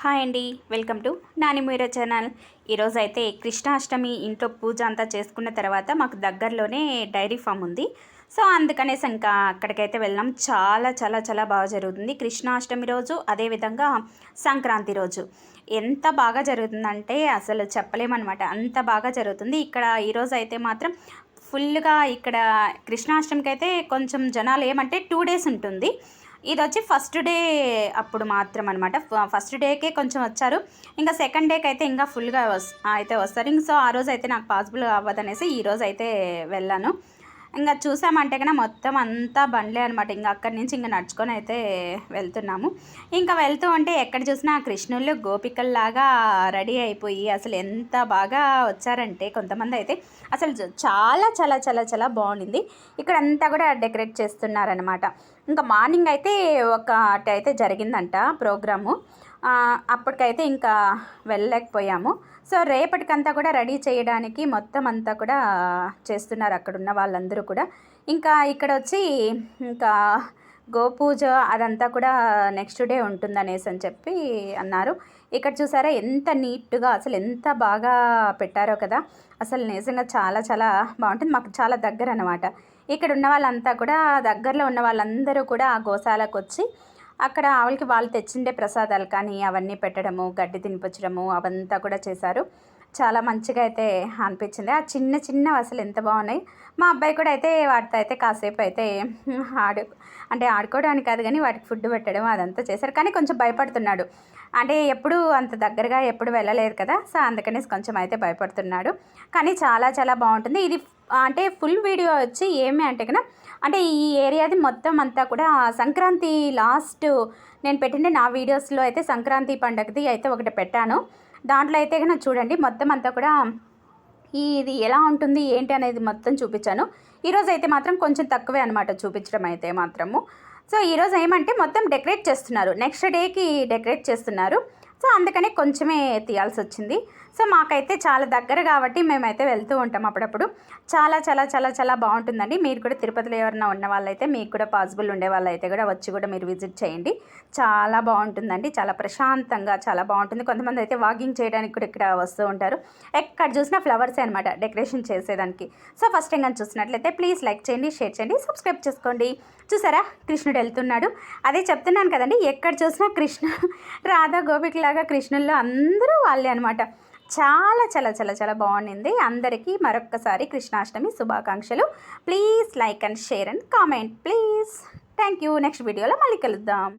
Hi అండి welcome to Nani Meera channel. ఈరోజు అయితే కృష్ణాష్టమి ఇంట్లో పూజ అంతా చేసుకున్న తర్వాత మాకు దగ్గరలోనే డైరీ ఫామ్ ఉంది. సో అందుకనేసి ఇంకా అక్కడికైతే వెళ్ళాం. చాలా చాలా చాలా బాగా జరుగుతుంది. కృష్ణాష్టమి రోజు అదేవిధంగా సంక్రాంతి రోజు. ఎంత బాగా జరుగుతుందంటే అసలు చెప్పలేమన్నమాట. అంత బాగా జరుగుతుంది. ఇక్కడ ఈరోజు అయితే మాత్రం ఫుల్గా ఇక్కడ కృష్ణాష్టమికి అయితే కొంచెం జనాలు ఏమంటే టూ డేస్ ఉంటుంది. ఇది వచ్చి ఫస్ట్ డే అప్పుడు మాత్రం అనమాట ఫస్ట్ డేకే కొంచెం వచ్చారు. ఇంకా సెకండ్ డేకి అయితే ఇంకా ఫుల్గా వస్ అయితే వస్తారు. ఇంక సో ఆ రోజు అయితే నాకు పాసిబుల్ అవ్వదనేసి ఈ రోజు అయితే వెళ్ళాను. ఇంకా చూసామంటే కన్నా మొత్తం అంతా బండ్లే అనమాట ఇంకా అక్కడి నుంచి ఇంకా నడుచుకొని అయితే వెళ్తున్నాము. ఇంకా వెళ్తూ ఉంటే ఎక్కడ చూసినా కృష్ణుళ్ళు గోపికల్లాగా రెడీ అయిపోయి అసలు ఎంత బాగా వచ్చారంటే కొంతమంది అయితే అసలు చాలా చాలా చాలా చాలా బాగుండింది. ఇక్కడ అంతా కూడా డెకరేట్ చేస్తున్నారనమాట ఇంకా మార్నింగ్ అయితే ఒకటి అయితే జరిగిందంట ప్రోగ్రాము. అప్పటికైతే ఇంకా వెళ్ళలేకపోయాము. సో రేపటికంతా కూడా రెడీ చేయడానికి మొత్తం అంతా కూడా చేస్తున్నారు అక్కడ ఉన్న వాళ్ళందరూ కూడా. ఇంకా ఇక్కడ వచ్చి ఇంకా గోపూజ అదంతా కూడా నెక్స్ట్ డే ఉంటుందనేసి అని చెప్పి అన్నారు. ఇక్కడ చూసారా ఎంత నీట్గా అసలు ఎంత బాగా పెట్టారో కదా. అసలు నిజంగా చాలా చాలా బాగుంటుంది. మాకు చాలా దగ్గర అనమాట ఇక్కడ ఉన్న వాళ్ళంతా కూడా దగ్గరలో ఉన్న వాళ్ళందరూ కూడా ఆ గోశాలకు వచ్చి అక్కడ ఆవులకి వాళ్ళు తెచ్చిండే ప్రసాదాలు కానీ అవన్నీ పెట్టడము గడ్డి తినిపించడము అవంతా కూడా చేశారు. చాలా మంచిగా అయితే అనిపించింది. ఆ చిన్న చిన్న అసలు ఎంత బాగున్నాయి. మా అబ్బాయి కూడా అయితే వాటితో అయితే కాసేపు అయితే ఆడు అంటే ఆడుకోవడానికి కాదు కానీ వాటికి ఫుడ్ పెట్టడం అదంతా చేశారు. కానీ కొంచెం భయపడుతున్నాడు. అంటే ఎప్పుడు అంత దగ్గరగా ఎప్పుడు వెళ్ళలేదు కదా సో అందుకనేసి కొంచెం అయితే భయపడుతున్నాడు. కానీ చాలా చాలా బాగుంటుంది. ఇది అంటే ఫుల్ వీడియో వచ్చి ఏమి అంటే కదా అంటే ఈ ఏరియాది మొత్తం అంతా కూడా సంక్రాంతి లాస్ట్ నేను పెట్టిన నా వీడియోస్లో అయితే సంక్రాంతి పండగది అయితే ఒకటి పెట్టాను. దాంట్లో అయితే కనుక చూడండి మొత్తం అంతా కూడా ఈ ఇది ఎలా ఉంటుంది ఏంటి అనేది మొత్తం చూపించాను. ఈరోజు అయితే మాత్రం కొంచెం తక్కువే అనమాట చూపించడం అయితే మాత్రము. సో ఈరోజు ఏమంటే మొత్తం డెకరేట్ చేస్తున్నారు. నెక్స్ట్ డేకి డెకరేట్ చేస్తున్నారు. సో అందుకనే కొంచెమే తీయాల్సి వచ్చింది. సో మాకైతే చాలా దగ్గర కాబట్టి మేమైతే వెళ్తూ ఉంటాం అప్పుడప్పుడు. చాలా చాలా చాలా చాలా బాగుంటుందండి. మీరు కూడా తిరుపతిలో ఎవరైనా ఉన్న వాళ్ళైతే మీకు కూడా పాసిబుల్ ఉండే వాళ్ళైతే కూడా వచ్చి కూడా మీరు విజిట్ చేయండి. చాలా బాగుంటుందండి. చాలా ప్రశాంతంగా చాలా బాగుంటుంది. కొంతమంది అయితే వాకింగ్ చేయడానికి కూడా ఇక్కడ వస్తూ ఉంటారు. ఎక్కడ చూసినా ఫ్లవర్సే అనమాట డెకరేషన్ చేసేదానికి. సో ఫస్ట్ టైం కానీ చూసినట్లయితే ప్లీజ్ లైక్ చేయండి షేర్ చేయండి సబ్స్క్రైబ్ చేసుకోండి. చూసారా? కృష్ణుడు వెళ్తున్నాడు. అదే చెప్తున్నాను కదండి ఎక్కడ చూసినా కృష్ణ రాధా గోపికలాగా కృష్ణుల్లో అందరూ వాళ్ళే అనమాట చాలా చాలా చాలా చాలా బాగుండింది. అందరికీ మరొక్కసారి కృష్ణాష్టమి శుభాకాంక్షలు. Please like and share and comment please. Thank you next వీడియోలో మళ్ళీ కలుద్దాం.